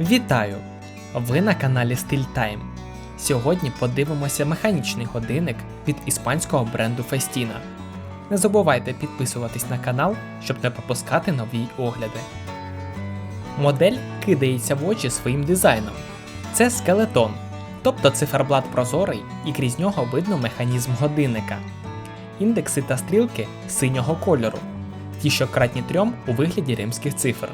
Вітаю! Ви на каналі StillTime. Сьогодні подивимося механічний годинник від іспанського бренду Festina. Не забувайте підписуватись на канал, щоб не пропускати нові огляди. Модель кидається в очі своїм дизайном. Це скелетон, тобто циферблат прозорий і крізь нього видно механізм годинника. Індекси та стрілки синього кольору, ті, що кратні трьом у вигляді римських цифр.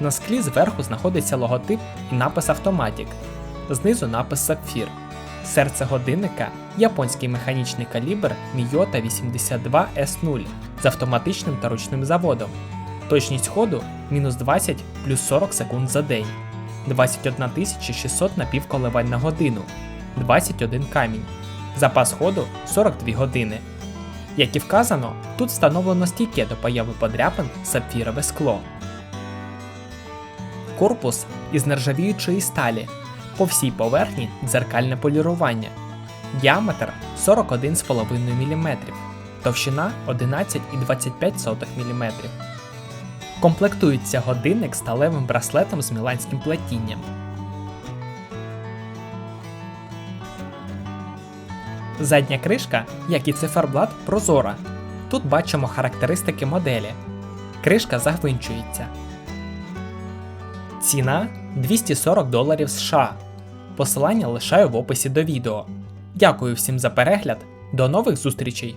На склі зверху знаходиться логотип і напис Automatic, знизу напис Сапфір. Серце годинника японський механічний калібр Miyota 82 S0 з автоматичним та ручним заводом. Точність ходу мінус 20 плюс 40 секунд за день, 21 600 напівколивань на годину, 21 камінь. Запас ходу 42 години. Як і вказано, тут встановлено стійке до появи подряпин сапфірове скло. Корпус із нержавіючої сталі. По всій поверхні дзеркальне полірування. Діаметр 41,5 мм, товщина 11,25 мм. Комплектується годинник сталевим браслетом з міланським плетінням. Задня кришка, як і циферблат, прозора. Тут бачимо характеристики моделі. Кришка загвинчується. Ціна 240 доларів США. Посилання лишаю в описі до відео. Дякую всім за перегляд. До нових зустрічей!